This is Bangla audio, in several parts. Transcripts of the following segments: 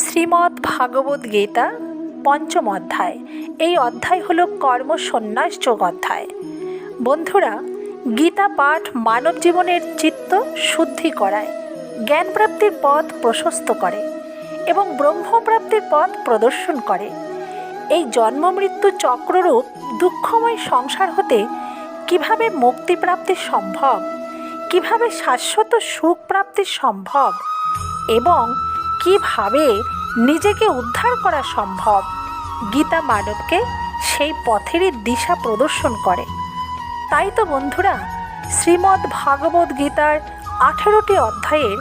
শ্রীমদ্ ভাগবত গীতা পঞ্চম অধ্যায়। এই অধ্যায় হল কর্মসন্ন্যাস যোগ অধ্যায়। বন্ধুরা, গীতা পাঠ মানব জীবনের চিত্ত শুদ্ধি করায়, জ্ঞান প্রাপ্তির পথ প্রশস্ত করে এবং ব্রহ্মপ্রাপ্তির পথ প্রদর্শন করে। এই জন্ম মৃত্যু চক্ররূপ দুঃখময় সংসার হতে কীভাবে মুক্তিপ্রাপ্তি সম্ভব, কীভাবে শাশ্বত সুখ প্রাপ্তি সম্ভব এবং কীভাবে নিজেকে উদ্ধার করা সম্ভব? গীতা মানবকে সেই পথেরই দিশা প্রদর্শন করে। তাই তো বন্ধুরা, শ্রীমদ্ ভাগবত গীতার আঠেরোটি অধ্যায়ের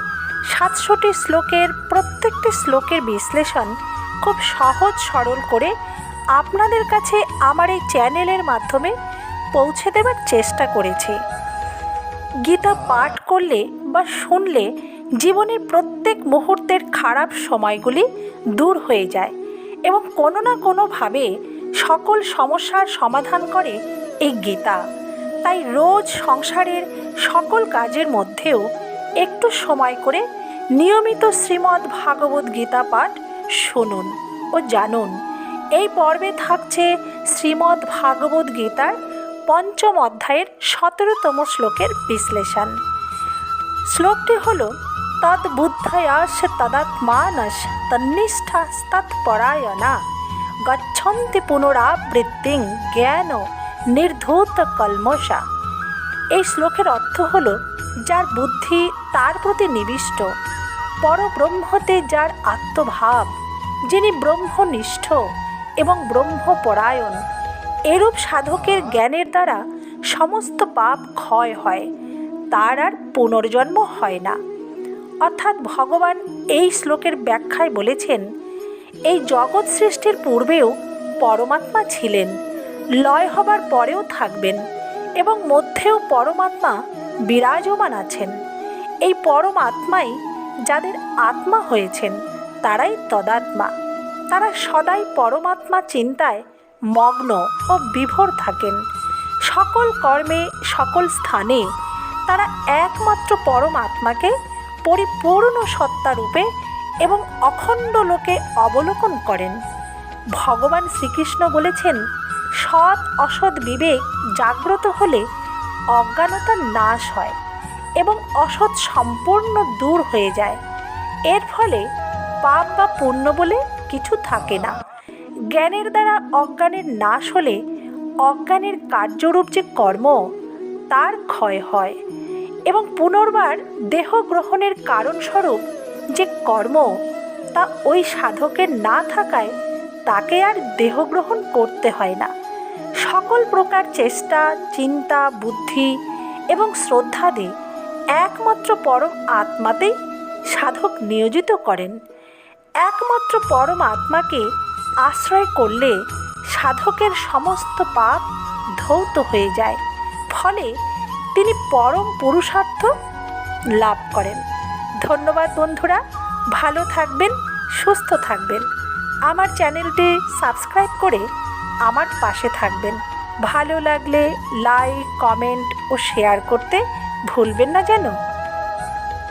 সাতশোটি শ্লোকের প্রত্যেকটি শ্লোকের বিশ্লেষণ খুব সহজ সরল করে আপনাদের কাছে আমার এই চ্যানেলের মাধ্যমে পৌঁছে দেবার চেষ্টা করেছি। গীতা পাঠ করলে বা শুনলে জীবনের প্রত্যেক মুহূর্তের খারাপ সময়গুলি দূর হয়ে যায় এবং কোনো না কোনোভাবে সকল সমস্যার সমাধান করে এই গীতা। তাই রোজ সংসারের সকল কাজের মধ্যেও একটু সময় করে নিয়মিত শ্রীমদ্ ভাগবত গীতা পাঠ শুনুন ও জানুন। এই পর্বে থাকছে শ্রীমদ্ ভাগবত গীতার পঞ্চম অধ্যায়ের সতেরোতম শ্লোকের বিশ্লেষণ। শ্লোকটি হল তদ্বুদ্ধয়াস তদাত্মানস তন্নিষ্ঠাস্তৎপরায়ণা গচ্ছন্তি পুনরাবৃত্তিং জ্ঞান নির্ধূত কলমশা এই শ্লোকের অর্থ হল, যার বুদ্ধি তার প্রতি নিবিষ্ট, পরব্রহ্মতে যার আত্মভাব, যিনি ব্রহ্মনিষ্ঠ এবং ব্রহ্মপরায়ণ, এরূপ সাধকের জ্ঞানের দ্বারা সমস্ত পাপ ক্ষয় হয়, তার আর পুনর্জন্ম হয় না। অর্থাৎ ভগবান এই শ্লোকের ব্যাখ্যায় বলেছেন, এই জগৎ সৃষ্টির পূর্বেও পরমাত্মা ছিলেন, লয় হবার পরেও থাকবেন এবং মধ্যেও পরমাত্মা বিরাজমান আছেন। এই পরমাত্মাই যাদের আত্মা হয়েছেন, তারাই তদাত্মা। তারা সদাই পরমাত্মা চিন্তায় মগ্ন ও বিভোর থাকেন। সকল কর্মে, সকল স্থানে তারা একমাত্র পরমাত্মাকে পরিপূর্ণ সত্তারূপে এবং অখণ্ড লোকে অবলোকন করেন। ভগবান শ্রীকৃষ্ণ বলেছেন, সৎ অসৎ বিবেক জাগ্রত হলে অজ্ঞানতার নাশ হয় এবং অসৎ সম্পূর্ণ দূর হয়ে যায়। এর ফলে পাপ বা পুণ্য বলে কিছু থাকে না। জ্ঞানের দ্বারা অজ্ঞানের নাশ হলে অজ্ঞানের কার্যরূপ যে কর্ম, তার ক্ষয় হয়। এবং পুনর্বার দেহ গ্রহণের কারণস্বরূপ যে কর্ম তা ওই সাধকের না থাকায় তাকে আর দেহ গ্রহণ করতে হয় না। সকল প্রকার চেষ্টা, চিন্তা, বুদ্ধি এবং শ্রদ্ধাদি একমাত্র পরম আত্মাতেই সাধক নিয়োজিত করেন। একমাত্র পরম আত্মাকে আশ্রয় করলে সাধকের সমস্ত পাপ ধৌত হয়ে যায়। ফলে তিনি পরম পুরুষার্থ লাভ করেন। ধন্যবাদ বন্ধুরা, ভালো থাকবেন, সুস্থ থাকবেন। আমার চ্যানেলটি সাবস্ক্রাইব করে আমার পাশে থাকবেন। ভালো লাগলে লাইক, কমেন্ট ও শেয়ার করতে ভুলবেন না যেন।